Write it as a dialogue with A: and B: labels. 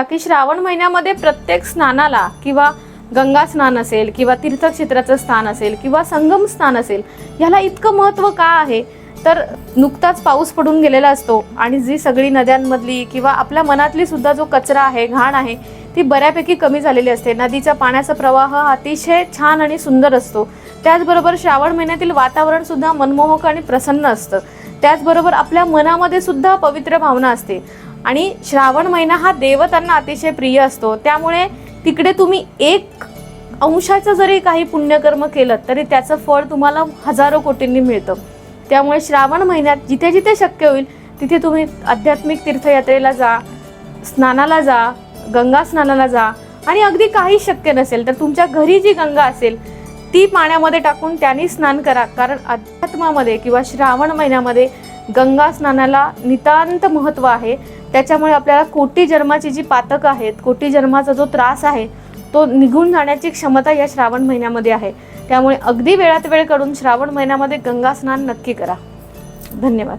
A: बाकी श्रावण महिन्यामध्ये प्रत्येक स्नानाला किंवा गंगा स्नान असेल किंवा तीर्थक्षेत्राचं स्थान असेल किंवा संगम स्नान असेल ह्याला इतकं महत्त्व का आहे? तर नुकताच पाऊस पडून गेलेला असतो आणि जी सगळी नद्यांमधली किंवा आपल्या मनातली सुद्धा जो कचरा आहे घाण आहे ती बऱ्यापैकी कमी झालेली असते. नदीचा पाण्याचा प्रवाह हा अतिशय छान आणि सुंदर असतो. त्याचबरोबर श्रावण महिन्यातील वातावरण सुद्धा मनमोहक आणि प्रसन्न असतं. त्याचबरोबर आपल्या मनामध्ये सुद्धा पवित्र भावना असते. आणि श्रावण महिना हा देवतांना अतिशय प्रिय असतो. त्यामुळे तिकडे तुम्ही एक अंशाचं जरी काही पुण्यकर्म केलं तरी त्याचं फळ तुम्हाला हजारो कोटींनी मिळतं. त्यामुळे श्रावण महिन्यात जिथे जिथे शक्य होईल तिथे तुम्ही आध्यात्मिक तीर्थयात्रेला जा स्नानाला जा गंगा स्नानाला जा आणि अगदी काही शक्य नसेल तर तुमच्या घरी जी गंगा असेल ती पाण्यामध्ये टाकून त्यांनी स्नान करा. कारण अध्यात्मामध्ये किंवा श्रावण महिन्यामध्ये गंगा स्नानाला नितांत महत्त्व आहे. त्याच्यामुळे आपल्याला कोटी जन्माची जी पातकं आहेत कोटी जन्माचा जो त्रास आहे तो निघून जाण्याची क्षमता या श्रावण महिन्यामध्ये आहे. त्यामुळे अगदी वेळात वेळ करून श्रावण महिन्यामध्ये गंगा स्नान नक्की करा. धन्यवाद.